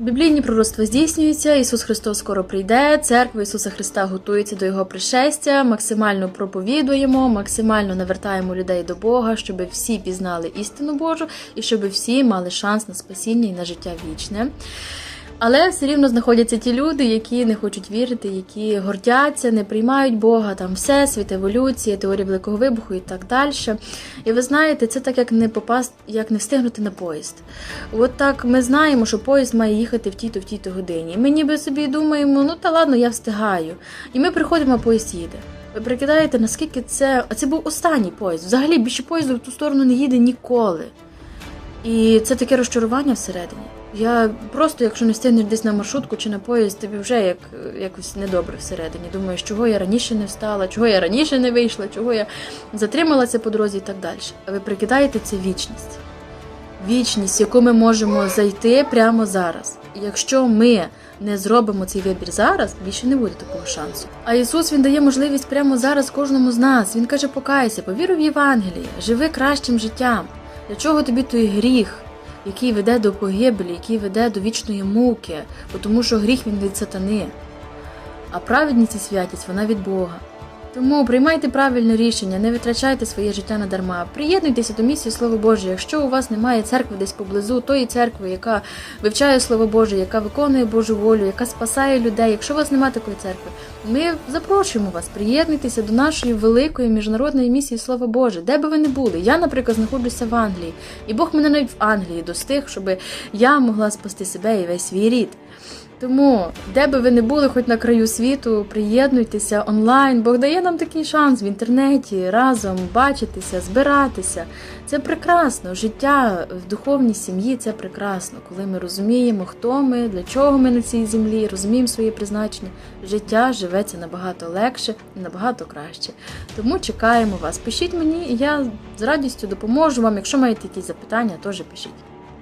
Біблійні пророцтва здійснюються, Ісус Христос скоро прийде, церква Ісуса Христа готується до Його пришестя, максимально проповідуємо, максимально навертаємо людей до Бога, щоб всі пізнали істину Божу і щоб всі мали шанс на спасіння і на життя вічне. Але все рівно знаходяться ті люди, які не хочуть вірити, які гордяться, не приймають Бога, там всесвіт, еволюція, теорія великого вибуху і так далі. І ви знаєте, це так як не попасть, як не встигнути на поїзд. От так ми знаємо, що поїзд має їхати в тій-то в тій-то годині. І ми ніби собі думаємо, ну та ладно, я встигаю. І ми приходимо, а поїзд їде. Ви прикидаєте, наскільки це. А це був останній поїзд. Взагалі більше поїзду в ту сторону не їде ніколи. І це таке розчарування всередині. Я просто, якщо не встигнеш десь на маршрутку чи на поїзд, тобі вже як, якось недобре всередині. Думаєш, чого я раніше не встала, чого я раніше не вийшла, чого я затрималася по дорозі і так далі. А ви прикидаєте це вічність. Вічність, яку ми можемо зайти прямо зараз. Якщо ми не зробимо цей вибір зараз, більше не буде такого шансу. А Ісус Він дає можливість прямо зараз кожному з нас. Він каже: покайся, повіруй в Євангеліє, живи кращим життям. Для чого тобі той гріх, який веде до погибелі, який веде до вічної муки, тому що гріх він від сатани. А праведність і святість вона від Бога. Тому приймайте правильне рішення, не витрачайте своє життя на дарма. Приєднуйтеся до місії Слово Боже. Якщо у вас немає церкви десь поблизу, тої церкви, яка вивчає Слово Боже, яка виконує Божу волю, яка спасає людей. Якщо у вас немає такої церкви, ми запрошуємо вас, приєднуйтеся до нашої великої міжнародної місії Слово Боже, де би ви не були. Я, наприклад, знаходжуся в Англії, і Бог мене навіть в Англії достиг, щоб я могла спасти себе і весь свій рід. Тому, де би ви не були, хоч на краю світу, приєднуйтеся онлайн. Бог дає нам такий шанс в інтернеті разом бачитися, збиратися. Це прекрасно. Життя в духовній сім'ї це прекрасно, коли ми розуміємо, хто ми, для чого ми на цій землі, розуміємо своє призначення. Життя живеться набагато легше і набагато краще. Тому чекаємо вас. Пишіть мені, і я з радістю допоможу вам. Якщо маєте якісь запитання, теж пишіть.